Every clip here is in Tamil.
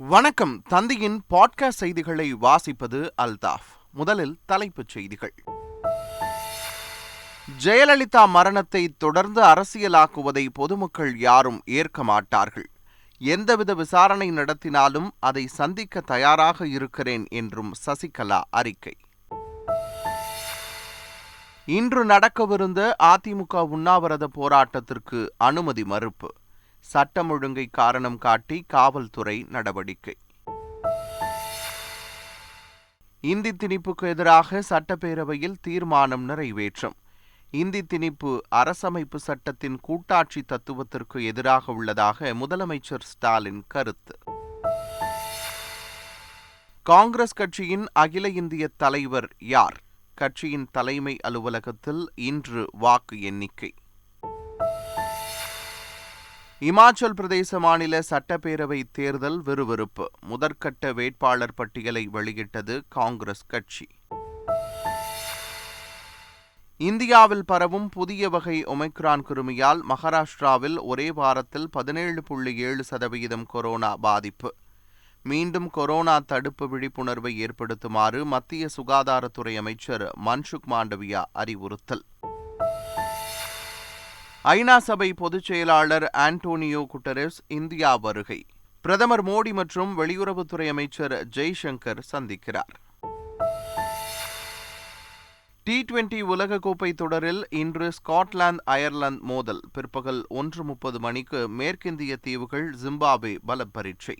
வணக்கம். தந்தையின் பாட்காஸ்ட் செய்திகளை வாசிப்பது அல்தாஃப். முதலில் தலைப்புச் செய்திகள். ஜெயலலிதா மரணத்தை தொடர்ந்து அரசியலாக்குவதை பொதுமக்கள் யாரும் ஏற்க மாட்டார்கள். எந்தவித விசாரணை நடத்தினாலும் அதை சந்திக்க தயாராக இருக்கிறேன் என்றும் சசிகலா அறிக்கை. இன்று நடக்கவிருந்த அதிமுக உண்ணாவிரத போராட்டத்திற்கு அனுமதி மறுப்பு. சட்டம் ஒழுங்கை காரணம் காட்டி காவல்துறை நடவடிக்கை. இந்தி திணிப்புக்கு எதிராக சட்டப்பேரவையில் தீர்மானம் நிறைவேற்றம். இந்தி திணிப்பு அரசமைப்பு சட்டத்தின் கூட்டாட்சி தத்துவத்திற்கு எதிராக உள்ளதாக முதலமைச்சர் ஸ்டாலின் கருத்து. காங்கிரஸ் கட்சியின் அகில இந்திய தலைவர் யார்? கட்சியின் தலைமை அலுவலகத்தில் இன்று வாக்கு எண்ணிக்கை. இமாச்சல் பிரதேச மாநில சட்டப்பேரவை தேர்தல் விறுவிறுப்பு. முதற்கட்ட வேட்பாளர் பட்டியலை வெளியிட்டது காங்கிரஸ் கட்சி. இந்தியாவில் பரவும் புதிய வகை ஒமைக்ரான் கிருமியால் மகாராஷ்டிராவில் ஒரே வாரத்தில் பதினேழு புள்ளி ஏழு சதவிகிதம் கொரோனா பாதிப்பு. மீண்டும் கொரோனா தடுப்பு விழிப்புணர்வை ஏற்படுத்துமாறு மத்திய சுகாதாரத்துறை அமைச்சர் மன்சுக் மாண்டவியா அறிவுறுத்தல். ஐநா சபை பொதுச் செயலாளர் ஆண்டோனியோ குட்டரெஸ் இந்தியா வருகை. பிரதமர் மோடி மற்றும் வெளியுறவுத்துறை அமைச்சர் ஜெய்சங்கர் சந்திக்கிறார். டி டுவெண்டி உலகக்கோப்பை தொடரில் இன்று ஸ்காட்லாந்து அயர்லாந்து மோதல். பிற்பகல் ஒன்று முப்பது மணிக்கு மேற்கிந்திய தீவுகள் ஜிம்பாப்வே பரீட்சை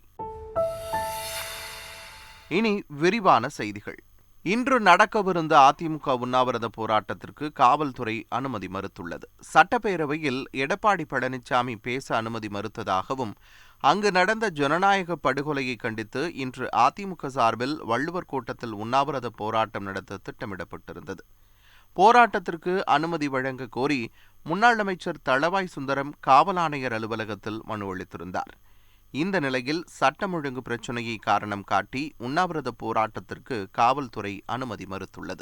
இனி விரிவான செய்திகள். இன்று நடக்கவிருந்த அதிமுக உண்ணாவிரத போராட்டத்திற்கு காவல்துறை அனுமதி மறுத்துள்ளது. சட்டப்பேரவையில் எடப்பாடி பழனிசாமி பேச அனுமதி மறுத்ததாகவும் அங்கு நடந்த ஜனநாயக படுகொலையை கண்டித்து இன்று அதிமுக சார்பில் வள்ளுவர் கூட்டத்தில் உண்ணாவிரத போராட்டம் நடத்த திட்டமிடப்பட்டிருந்தது. போராட்டத்திற்கு அனுமதி வழங்க கோரி முன்னாள் அமைச்சர் தளவாய் சுந்தரம் காவல் ஆணையர் அலுவலகத்தில் மனு அளித்திருந்தார். இந்த நிலையில் சட்டம் ஒழுங்கு பிரச்சினையை காரணம் காட்டி உண்ணாவிரத போராட்டத்திற்கு காவல்துறை அனுமதி மறுத்துள்ளது.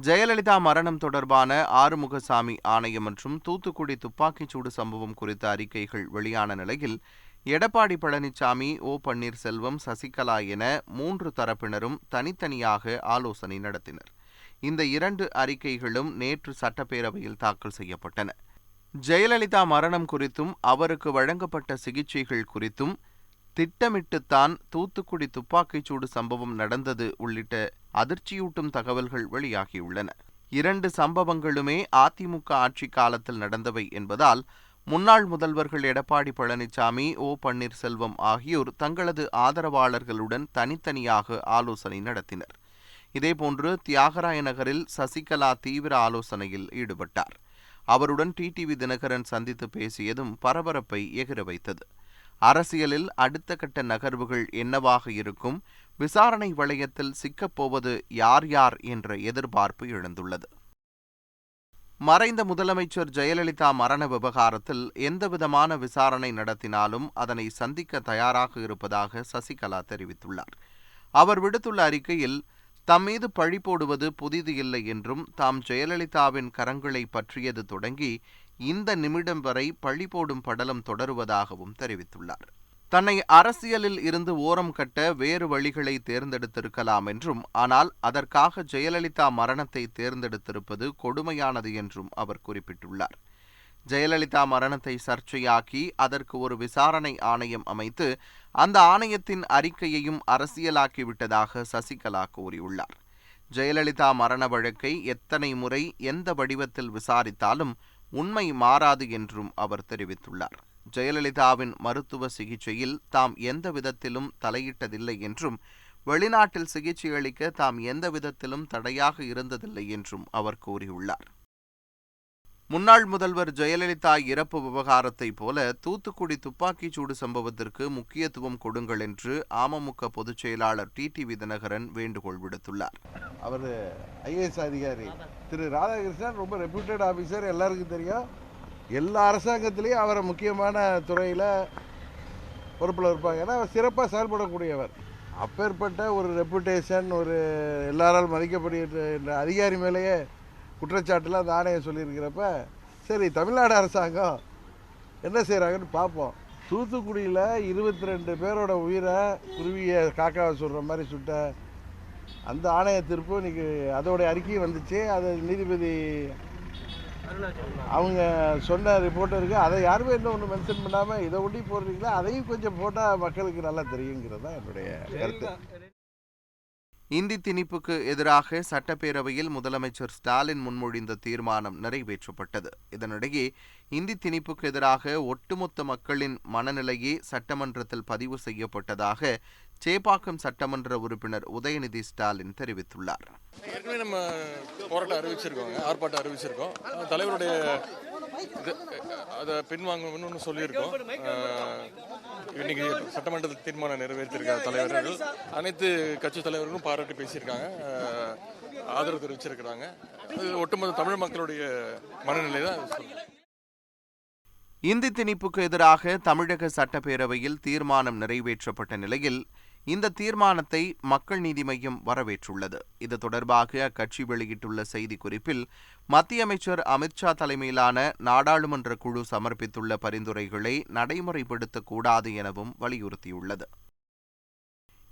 ஜெயலலிதா மரணம் தொடர்பான ஆறுமுகசாமி ஆணையம் மற்றும் தூத்துக்குடி துப்பாக்கிச்சூடு சம்பவம் குறித்த அறிக்கைகள் வெளியான நிலையில் எடப்பாடி பழனிசாமி ஓ பன்னீர்செல்வம் சசிகலா என மூன்று தரப்பினரும் தனித்தனியாக ஆலோசனை நடத்தினர். இந்த இரண்டு அறிக்கைகளும் நேற்று சட்டப்பேரவையில் தாக்கல் செய்யப்பட்டன. ஜெயலலிதா மரணம் குறித்தும் அவருக்கு வழங்கப்பட்ட சிகிச்சைகள் குறித்தும் திட்டமிட்டுத்தான் தூத்துக்குடி துப்பாக்கிச்சூடு சம்பவம் நடந்தது உள்ளிட்ட அதிர்ச்சியூட்டும் தகவல்கள் வெளியாகியுள்ளன. இரண்டு சம்பவங்களுமே அதிமுக ஆட்சி காலத்தில் நடந்தவை என்பதால் முன்னாள் முதல்வர்கள் எடப்பாடி பழனிசாமி ஓ பன்னீர்செல்வம் ஆகியோர் தங்களது ஆதரவாளர்களுடன் தனித்தனியாக ஆலோசனை நடத்தினர். இதேபோன்று தியாகராய நகரில் சசிகலா தீவிர ஆலோசனையில் ஈடுபட்டார். அவருடன் டிடிவி தினகரன் சந்தித்து பேசியதும் பரபரப்பை எகிர வைத்தது. அரசியலில் அடுத்த கட்ட நகர்வுகள் என்னவாக இருக்கும்? விசாரணை வளையத்தில் சிக்கப்போவது யார் யார் என்ற எதிர்பார்ப்பு எழுந்துள்ளது. மறைந்த முதலமைச்சர் ஜெயலலிதா மரண விவகாரத்தில் எந்தவிதமான விசாரணை நடத்தினாலும் அதனை சந்திக்க தயாராக இருப்பதாக சசிகலா தெரிவித்துள்ளார். அவர் விடுத்துள்ள அறிக்கையில் தம் மீது பழி போடுவது புதிது இல்லை என்றும் தாம் ஜெயலலிதாவின் கரங்களை பற்றியது தொடங்கி இந்த நிமிடம் வரை பழி போடும் படலம் தொடருவதாகவும் தெரிவித்துள்ளார். தன்னை அரசியலில் இருந்து ஓரம் கட்ட வேறு வழிகளை தேர்ந்தெடுத்திருக்கலாம் என்றும் ஆனால் அதற்காக ஜெயலலிதா மரணத்தை தேர்ந்தெடுத்திருப்பது கொடுமையானது என்றும் அவர் குறிப்பிட்டுள்ளார். ஜெயலலிதா மரணத்தை சர்ச்சையாக்கி அதற்கு ஒரு விசாரணை ஆணையம் அமைத்து அந்த ஆணையத்தின் அறிக்கையையும் அரசியலாக்கிவிட்டதாக சசிகலா கூறியுள்ளார். ஜெயலலிதா மரண வழக்கை எத்தனை முறை எந்த வடிவத்தில் விசாரித்தாலும் உண்மை மாறாது என்றும் அவர் தெரிவித்துள்ளார். ஜெயலலிதாவின் மருத்துவ சிகிச்சையில் தாம் எந்த விதத்திலும் தலையிட்டதில்லை என்றும் வெளிநாட்டில் சிகிச்சை அளிக்க தாம் எந்த விதத்திலும் தடையாக இருந்ததில்லை என்றும் அவர் கூறியுள்ளார். முன்னாள் முதல்வர் ஜெயலலிதா இறப்பு விவகாரத்தை போல தூத்துக்குடி துப்பாக்கிச்சூடு சம்பவத்திற்கு முக்கியத்துவம் கொடுங்கள் என்று அமமுக பொதுச் செயலாளர் டி டி தினகரன் வேண்டுகோள் விடுத்துள்ளார். அவர் ஐஏஎஸ் அதிகாரி திரு ராதாகிருஷ்ணன் ரொம்ப ரெப்யூட்டட் ஆஃபீஸர் எல்லாருக்கும் தெரியும். எல்லா அரசாங்கத்திலையும் அவரை முக்கியமான துறையில் பொறுப்பில் இருப்பாங்க. ஏன்னா அவர் சிறப்பாக செயல்படக்கூடியவர். அப்பேற்பட்ட ஒரு ரெப்புடேஷன் ஒரு எல்லாரால் மதிக்கப்படுகின்ற அதிகாரி மேலேயே குற்றச்சாட்டில் அந்த ஆணையம் சொல்லியிருக்கிறப்ப சரி தமிழ்நாடு அரசாங்கம் என்ன செய்கிறாங்கன்னு பார்ப்போம். தூத்துக்குடியில் இருபத்தி ரெண்டு பேரோட உயிரை குருவியை காக்காவை சொல்கிற மாதிரி சுட்ட அந்த ஆணைய தீர்ப்பு. இன்னைக்கு அதோடைய அறிக்கையும் வந்துச்சு. அது நீதிபதி அவங்க சொன்ன ரிப்போர்ட்டருக்கு அதை யாருமே இன்னும் ஒன்று மென்ஷன் பண்ணாமல் இதை ஒட்டி போடுறீங்களா? அதையும் கொஞ்சம் போட்டால் மக்களுக்கு நல்லா தெரியுங்கிறது தான் என்னுடைய கருத்து. இந்தி திணிப்புக்கு எதிராக சட்டப்பேரவையில் முதலமைச்சர் ஸ்டாலின் முன்மொழிந்த தீர்மானம் நிறைவேற்றப்பட்டது. இதனிடையே இந்தி திணிப்புக்கு எதிராக ஒட்டுமொத்த மக்களின் மனநிலையே சட்டமன்றத்தில் பதிவு செய்யப்பட்டதாக சேப்பாக்கம் சட்டமன்ற உறுப்பினர் உதயநிதி ஸ்டாலின் தெரிவித்துள்ளார். ஏற்கனவே நம்ம போராட்டம் அறிவிச்சிருக்கோங்க ஆர்ப்பாட்டம் அறிவிச்சிருக்கோம். தலைவருடைய அதை பின்வாங்கணும்னு சொல்லியிருக்கோம். இன்னைக்கு சட்டமன்றத்தில் தீர்மானம் நிறைவேற்றிருக்கார் தலைவர்கள் அனைத்து கட்சி தலைவர்களும் பாராட்டி பேசியிருக்காங்க. ஆதரவு தெரிவிச்சிருக்கிறாங்க. ஒட்டுமொத்த தமிழ் மக்களுடைய மனநிலை தான். இந்தி திணிப்புக்கு எதிராக தமிழக சட்டப்பேரவையில் தீர்மானம் நிறைவேற்றப்பட்ட நிலையில் இந்த தீர்மானத்தை மக்கள் நீதி மையம் வரவேற்றுள்ளது. இது தொடர்பாக அக்கட்சி வெளியிட்டுள்ள செய்திக்குறிப்பில் மத்திய அமைச்சர் அமித்ஷா தலைமையிலான நாடாளுமன்ற குழு சமர்ப்பித்துள்ள பரிந்துரைகளை நடைமுறைப்படுத்தக்கூடாது எனவும் வலியுறுத்தியுள்ளது.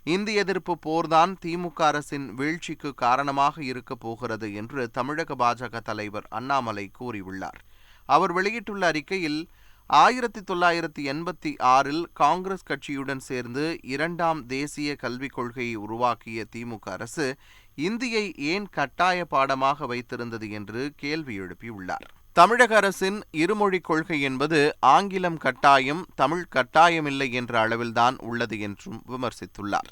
இந்திய எதிர்ப்பு போர்தான் திமுக அரசின் வீழ்ச்சிக்கு காரணமாக இருக்கப் போகிறது என்று தமிழக பாஜக தலைவர் அண்ணாமலை கூறியுள்ளார். அவர் வெளியிட்டுள்ள அறிக்கையில் ஆயிரத்தி தொள்ளாயிரத்தி எண்பத்தி ஆறில் காங்கிரஸ் கட்சியுடன் சேர்ந்து இரண்டாம் தேசிய கல்விக் கொள்கையை உருவாக்கிய திமுக அரசு இந்தியை ஏன் கட்டாய பாடமாக வைத்திருந்தது என்று கேள்வி எழுப்பியுள்ளார். தமிழக அரசின் இருமொழிக் கொள்கை என்பது ஆங்கிலம் கட்டாயம் தமிழ் கட்டாயமில்லை என்ற அளவில்தான் உள்ளது என்றும் விமர்சித்துள்ளார்.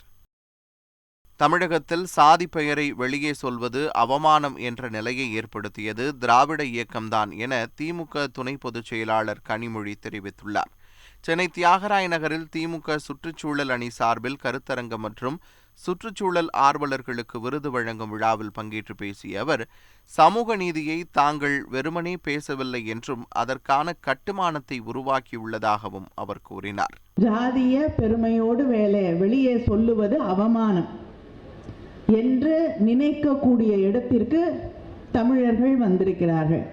தமிழகத்தில் சாதி பெயரை வெளியே சொல்வது அவமானம் என்ற நிலையை ஏற்படுத்தியது திராவிட இயக்கம்தான் என திமுக துணை பொதுச் செயலாளர் கனிமொழி தெரிவித்துள்ளார். சென்னை தியாகராய நகரில் திமுக சுற்றுச்சூழல் அணி சார்பில் கருத்தரங்கம் மற்றும் சுற்றுச்சூழல் ஆர்வலர்களுக்கு விருது வழங்கும் விழாவில் பங்கேற்று பேசிய அவர் சமூக நீதியை தாங்கள் வெறுமனே பேசவில்லை என்றும் அதற்கான கட்டுமானத்தை உருவாக்கியுள்ளதாகவும் அவர் கூறினார். ஜாதிய பெருமையோடு வேலை வெளியே சொல்லுவது அவமானம். என்று நினைக்கக்கூடிய இடத்திற்கு தமிழர்கள் வந்திருக்கிறார்கள்.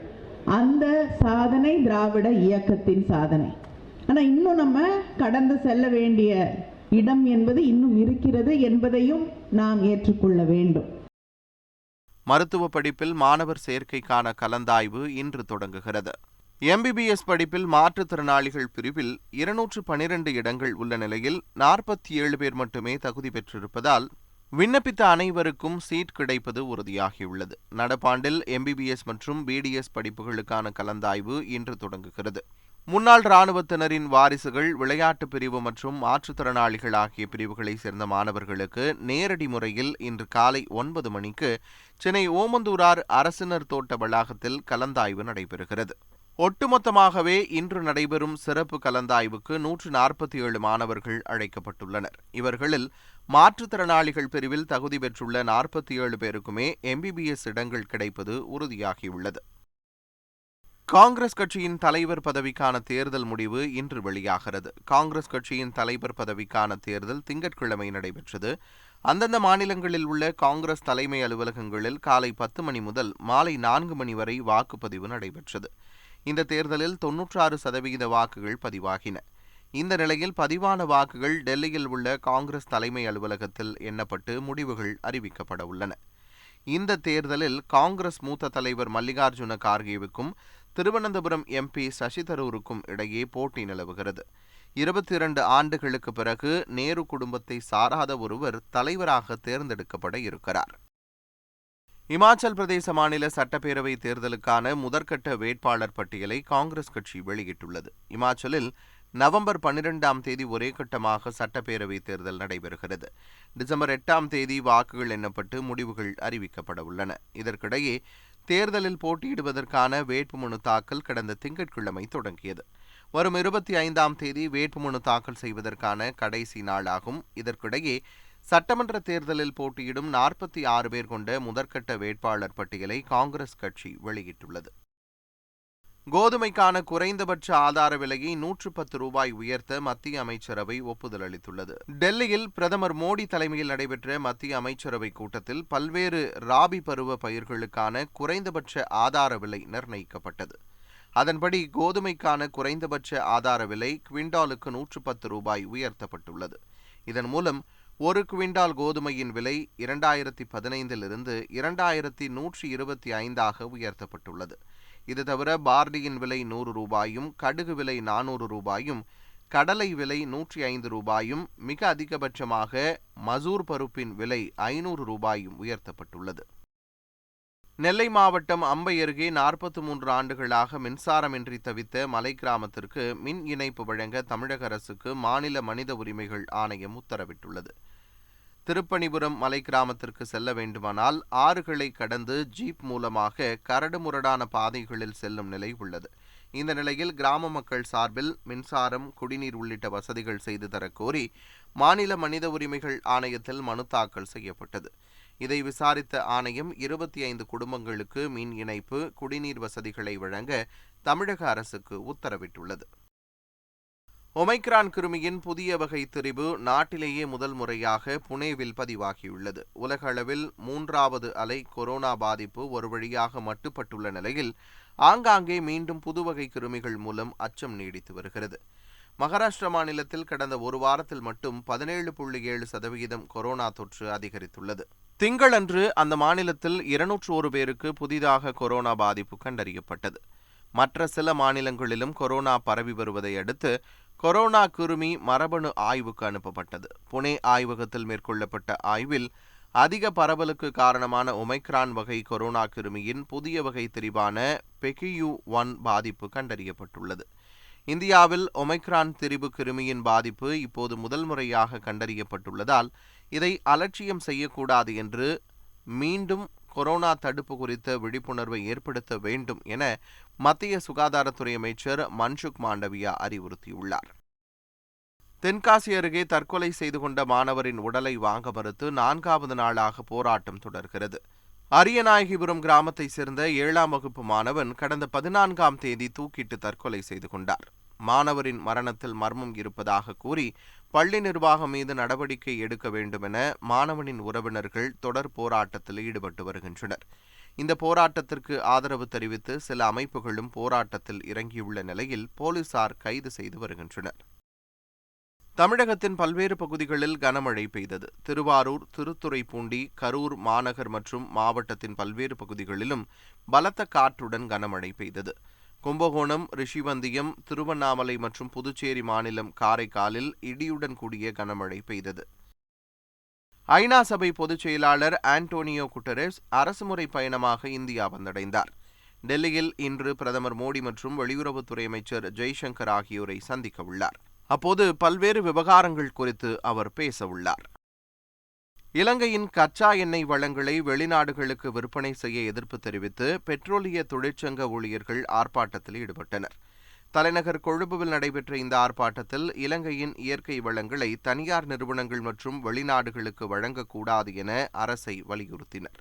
அந்த சாதனை திராவிட இயக்கத்தின் சாதனை. ஆனால் இன்னும் நம்ம கடந்து செல்ல வேண்டிய இடம் என்பது இன்னும் இருக்கிறது என்பதையும் நாம் ஏற்றுக்கொள்ள வேண்டும். மருத்துவ படிப்பில் மாணவர் சேர்க்கைக்கான கலந்தாய்வு இன்று தொடங்குகிறது. எம்பிபிஎஸ் படிப்பில் மாற்றுத்திறனாளிகள் பிரிவில் இருநூற்று பனிரெண்டு இடங்கள் உள்ள நிலையில் நாற்பத்தி ஏழு பேர் மட்டுமே தகுதி பெற்றிருப்பதால் விண்ணப்பித்த அனைவருக்கும் சீட் கிடைப்பது உறுதியாகியுள்ளது. நடப்பாண்டில் எம்பிபிஎஸ் மற்றும் பிடிஎஸ் படிப்புகளுக்கான கலந்தாய்வு இன்று தொடங்குகிறது. முன்னாள் இராணுவத்தினரின் வாரிசுகள் விளையாட்டு பிரிவு மற்றும் மாற்றுத்திறனாளிகள் ஆகிய பிரிவுகளைச் சேர்ந்த மாணவர்களுக்கு நேரடி முறையில் இன்று காலை ஒன்பது மணிக்கு சென்னை ஓமந்தூரார் அரசினர் தோட்ட வளாகத்தில் கலந்தாய்வு நடைபெறுகிறது. ஒட்டுமொத்தமாகவே இன்று நடைபெறும் சிறப்பு கலந்தாய்வுக்கு நூற்று நாற்பத்தி ஏழு மாணவர்கள் அழைக்கப்பட்டுள்ளனர். இவர்களில் மாற்றுத்திறனாளிகள் பிரிவில் தகுதி பெற்றுள்ள நாற்பத்தி ஏழு பேருக்குமே எம்பிபிஎஸ் இடங்கள் கிடைப்பது உறுதியாகியுள்ளது. காங்கிரஸ் கட்சியின் தலைவர் பதவிக்கான தேர்தல் முடிவு இன்று வெளியாகிறது. காங்கிரஸ் கட்சியின் தலைவர் பதவிக்கான தேர்தல் திங்கட்கிழமை நடைபெற்றது. அந்தந்த மாநிலங்களில் உள்ள காங்கிரஸ் தலைமை அலுவலகங்களில் காலை பத்து மணி முதல் மாலை நான்கு மணி வரை வாக்குப்பதிவு நடைபெற்றது. இந்த தேர்தலில் தொன்னூற்றாறு சதவிகித வாக்குகள் பதிவாகின. இந்த நிலையில் பதிவான வாக்குகள் டெல்லியில் உள்ள காங்கிரஸ் தலைமை அலுவலகத்தில் எண்ணப்பட்டு முடிவுகள் அறிவிக்கப்பட உள்ளன. இந்த தேர்தலில் காங்கிரஸ் மூத்த தலைவர் மல்லிகார்ஜுன கார்கேவுக்கும் திருவனந்தபுரம் எம்பி சசி தரூருக்கும் இடையே போட்டி நிலவுகிறது. இருபத்தி இரண்டு ஆண்டுகளுக்கு பிறகு நேரு குடும்பத்தை சாராத ஒருவர் தலைவராக தேர்ந்தெடுக்கப்பட இருக்கிறார். இமாச்சல் பிரதேச மாநில சட்டப்பேரவை தேர்தலுக்கான முதற்கட்ட வேட்பாளர் பட்டியலை காங்கிரஸ் கட்சி வெளியிட்டுள்ளது. இமாச்சலில் நவம்பர் பன்னிரெண்டாம் தேதி ஒரே கட்டமாக சட்டப்பேரவை தேர்தல் நடைபெறுகிறது. டிசம்பர் எட்டாம் தேதி வாக்குகள் எண்ணப்பட்டு முடிவுகள் அறிவிக்கப்பட உள்ளன. இதற்கிடையே தேர்தலில் போட்டியிடுவதற்கான வேட்புமனு தாக்கல் கடந்த திங்கட்கிழமை தொடங்கியது. வரும் இருபத்தி ஐந்தாம் தேதி வேட்புமனு தாக்கல் செய்வதற்கான கடைசி நாளாகும். இதற்கிடையே சட்டமன்ற தேர்தலில் போட்டியிடும் நாற்பத்தி ஆறு பேர் கொண்ட முதற்கட்ட வேட்பாளர் பட்டியலை காங்கிரஸ் கட்சி வெளியிட்டுள்ளது. கோதுமைக்கான குறைந்தபட்ச ஆதார விலையை நூற்று பத்து ரூபாய் உயர்த்த மத்திய அமைச்சரவை ஒப்புதல் அளித்துள்ளது. டெல்லியில் பிரதமர் மோடி தலைமையில் நடைபெற்ற மத்திய அமைச்சரவை கூட்டத்தில் பல்வேறு ராபி பருவ பயிர்களுக்கான குறைந்தபட்ச ஆதார விலை நிர்ணயிக்கப்பட்டது. அதன்படி கோதுமைக்கான குறைந்தபட்ச ஆதார விலை குவிண்டாலுக்கு நூற்று பத்து ரூபாய் உயர்த்தப்பட்டுள்ளது. இதன் மூலம் ஒரு குவிண்டால் கோதுமையின் விலை இரண்டாயிரத்தி பதினைந்திலிருந்து இரண்டாயிரத்தி நூற்றி இருபத்தி ஐந்தாக உயர்த்தப்பட்டுள்ளது. இது தவிர பார்லியின் விலை நூறு ரூபாயும் கடுகு விலை நானூறு ரூபாயும் கடலை விலை நூற்றி ஐந்து ரூபாயும் மிக அதிகபட்சமாக மசூர் பருப்பின் விலை ஐநூறு ரூபாயும் உயர்த்தப்பட்டுள்ளது. நெல்லை மாவட்டம் அம்பை அருகே நாற்பத்தி மூன்று ஆண்டுகளாக மின்சாரமின்றி தவித்த மலை கிராமத்திற்கு மின் இணைப்பு வழங்க தமிழக அரசுக்கு மாநில மனித உரிமைகள் ஆணையம் உத்தரவிட்டுள்ளது. திருப்பணிபுரம் மலை கிராமத்திற்கு செல்ல வேண்டுமானால் ஆறுகளை கடந்து ஜீப் மூலமாக கரடுமுரடான பாதைகளில் செல்லும் நிலை உள்ளது. இந்த நிலையில் கிராம மக்கள் சார்பில் மின்சாரம் குடிநீர் உள்ளிட்ட வசதிகள் செய்து தரக்கோரி மாநில மனித உரிமைகள் ஆணையத்தில் மனு தாக்கல் செய்யப்பட்டது. இதை விசாரித்த ஆணையம் இருபத்தி ஐந்து குடும்பங்களுக்கு மின் இணைப்பு குடிநீர் வசதிகளை வழங்க தமிழக அரசுக்கு உத்தரவிட்டுள்ளது. ஒமைக்ரான் கிருமியின் புதிய வகை திரிவு நாட்டிலேயே முதல் முறையாக புனேவில் பதிவாகியுள்ளது. உலக அளவில் மூன்றாவது அலை கொரோனா பாதிப்பு ஒரு வழியாக மட்டுப்பட்டுள்ள நிலையில் ஆங்காங்கே மீண்டும் புதுவகை கிருமிகள் மூலம் அச்சம் நீடித்து வருகிறது. மகாராஷ்டிர மாநிலத்தில் கடந்த ஒரு வாரத்தில் மட்டும் பதினேழு புள்ளி ஏழு சதவிகிதம் கொரோனா தொற்று அதிகரித்துள்ளது. திங்களன்று அந்த மாநிலத்தில் இருநூற்று ஒரு பேருக்கு புதிதாக கொரோனா பாதிப்பு கண்டறியப்பட்டது. மற்ற சில மாநிலங்களிலும் கொரோனா பரவி வருவதை அடுத்து கொரோனா கிருமி மரபணு ஆய்வுக்கு அனுப்பப்பட்டது. புனே ஆய்வகத்தில் மேற்கொள்ளப்பட்ட ஆய்வில் அதிக பரவலுக்கு காரணமான ஒமைக்ரான் வகை கொரோனா கிருமியின் புதிய வகை திரிவான பெகியூ ஒன் பாதிப்பு கண்டறியப்பட்டுள்ளது. இந்தியாவில் ஒமைக்ரான் திரிவு கிருமியின் பாதிப்பு இப்போது முதல் முறையாக கண்டறியப்பட்டுள்ளதால் இதை அலட்சியம் செய்யக்கூடாது என்று மீண்டும் கொரோனா தடுப்பு குறித்த விழிப்புணர்வை ஏற்படுத்த வேண்டும் என மத்திய சுகாதாரத்துறை அமைச்சர் மன்சுக் மாண்டவியா அறிவுறுத்தியுள்ளார். தென்காசி அருகே தற்கொலை செய்து கொண்ட மாணவரின் உடலை வாங்க மறுத்து நான்காவது நாளாக போராட்டம் தொடர்கிறது. அரியநாயகிபுரம் கிராமத்தைச் சேர்ந்த ஏழாம் வகுப்பு மாணவன் கடந்த பதினான்காம் தேதி தூக்கிட்டு தற்கொலை செய்து கொண்டார். மாணவரின் மரணத்தில் மர்மம் இருப்பதாக கூறி பள்ளி நிர்வாகம் மீது நடவடிக்கை எடுக்க வேண்டும் என மாணவனின் உறவினர்கள் தொடர் போராட்டத்தில் ஈடுபட்டு வருகின்றனர். இந்த போராட்டத்திற்கு ஆதரவு தெரிவித்து சில அமைப்புகளும் போராட்டத்தில் இறங்கியுள்ள நிலையில் போலீசார் கைது செய்து வருகின்றனர். தமிழகத்தின் பல்வேறு பகுதிகளில் கனமழை பெய்தது. திருவாரூர் திருத்துறைப்பூண்டி கரூர் மாநகர் மற்றும் மாவட்டத்தின் பல்வேறு பகுதிகளிலும் பலத்த காற்றுடன் கனமழை பெய்தது. கும்பகோணம் ரிஷிவந்தியம் திருவண்ணாமலை மற்றும் புதுச்சேரி மாநிலம் காரைக்காலில் இடியுடன் கூடிய கனமழை பெய்தது. ஐநா சபை பொதுச் செயலாளர் ஆண்டோனியோ குட்டரஸ் அரசுமுறை பயணமாக இந்தியா வந்தடைந்தார். டெல்லியில் இன்று பிரதமர் மோடி மற்றும் வெளியுறவுத்துறை அமைச்சர் ஜெய்சங்கர் ஆகியோரை சந்திக்க உள்ளார். அப்போது பல்வேறு விவகாரங்கள் குறித்து அவர் பேச உள்ளார். இலங்கையின் கச்சா எண்ணெய் வளங்களை வெளிநாடுகளுக்கு விற்பனை செய்ய எதிர்ப்பு தெரிவித்து பெட்ரோலிய தொழிற்சங்க ஊழியர்கள் ஆர்ப்பாட்டத்தில் ஈடுபட்டனர். தலைநகர் கொழும்புவில் நடைபெற்ற இந்த ஆர்ப்பாட்டத்தில் இலங்கையின் இயற்கை வளங்களை தனியார் நிறுவனங்கள் மற்றும் வெளிநாடுகளுக்கு வழங்கக்கூடாது என அரசை வலியுறுத்தினர்.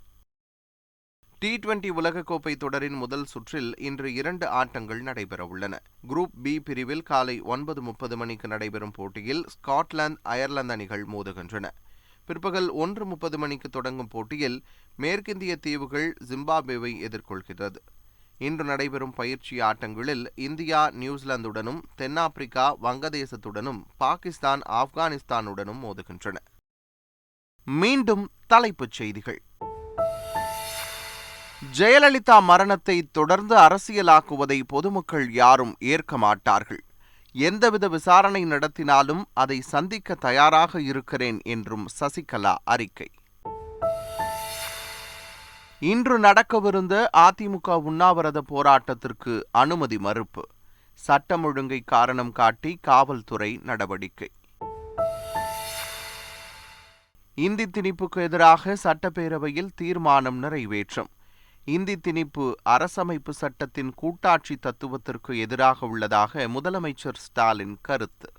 டி டுவெண்டி உலகக்கோப்பை தொடரின் முதல் சுற்றில் இன்று இரண்டு ஆட்டங்கள் நடைபெறவுள்ளன குரூப் பி பிரிவில் காலை ஒன்பது முப்பது மணிக்கு நடைபெறும் போட்டியில் ஸ்காட்லாந்து அயர்லாந்து அணிகள் மோதுகின்றன. பிற்பகல் ஒன்று முப்பது மணிக்கு தொடங்கும் போட்டியில் மேற்கிந்திய தீவுகள் ஜிம்பாப்வேவை எதிர்கொள்கிறது. இன்று நடைபெறும் பயிற்சி ஆட்டங்களில் இந்தியா நியூசிலாந்துடனும் தென்னாப்பிரிக்கா வங்கதேசத்துடனும் பாகிஸ்தான் ஆப்கானிஸ்தானுடனும் மோதுகின்றன. மீண்டும் தலைப்புச் செய்திகள். ஜெயலலிதா மரணத்தை தொடர்ந்து அரசியலாக்குவதை பொதுமக்கள் யாரும் ஏற்க மாட்டார்கள். எந்தவித விசாரணை நடத்தினாலும் அதை சந்திக்க தயாராக இருக்கிறேன் என்றும் சசிகலா அறிக்கை. இன்று நடக்கவிருந்த அதிமுக உண்ணாவிரத போராட்டத்திற்கு அனுமதி மறுப்பு. சட்டம் ஒழுங்கை காரணம் காட்டி காவல்துறை நடவடிக்கை. இந்தி திணிப்புக்கு எதிராக சட்டப்பேரவையில் தீர்மானம் நிறைவேற்றம். இந்தி திணிப்பு அரசமைப்பு சட்டத்தின் கூட்டாட்சி தத்துவத்திற்கு எதிராக உள்ளதாக முதலமைச்சர் ஸ்டாலின் கருத்து.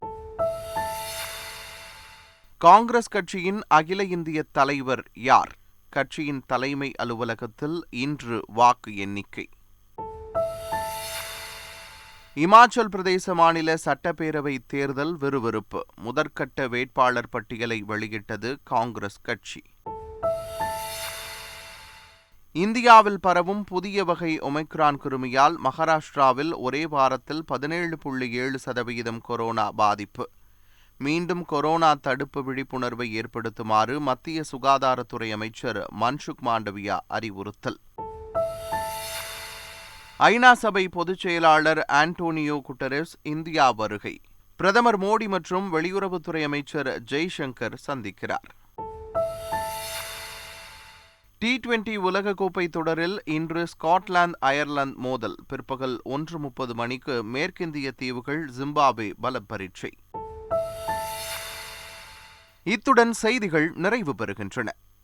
காங்கிரஸ் கட்சியின் அகில இந்திய தலைவர் யார்? கட்சியின் தலைமை அலுவலகத்தில் இன்று வாக்கு எண்ணிக்கை. இமாச்சல் பிரதேச மாநில சட்டப்பேரவை தேர்தல் விறுவிறுப்பு. முதற்கட்ட வேட்பாளர் பட்டியலை வெளியிட்டது காங்கிரஸ் கட்சி. இந்தியாவில் பரவும் புதிய வகை ஒமைக்ரான் கிருமியால் மகாராஷ்டிராவில் ஒரே வாரத்தில் பதினேழு புள்ளி ஏழு சதவிகிதம் கொரோனா பாதிப்பு. மீண்டும் கொரோனா தடுப்பு விழிப்புணர்வை ஏற்படுத்துமாறு மத்திய சுகாதாரத்துறை அமைச்சர் மன்சுக் மாண்டவியா அறிவுறுத்தல். ஐநா சபை பொதுச் செயலாளர் ஆண்டோனியோ குட்டரஸ் இந்தியா வருகை. பிரதமர் மோடி மற்றும் வெளியுறவுத்துறை அமைச்சர் ஜெய்சங்கர் சந்திக்கிறார். டி டுவெண்டி உலகக்கோப்பை தொடரில் இன்று ஸ்காட்லாந்து அயர்லாந்து மோதல். பிற்பகல் ஒன்று முப்பது மணிக்கு மேற்கிந்திய தீவுகள் ஜிம்பாப்வே பரீட்சை. இத்துடன் செய்திகள் நிறைவு பெறுகின்றன.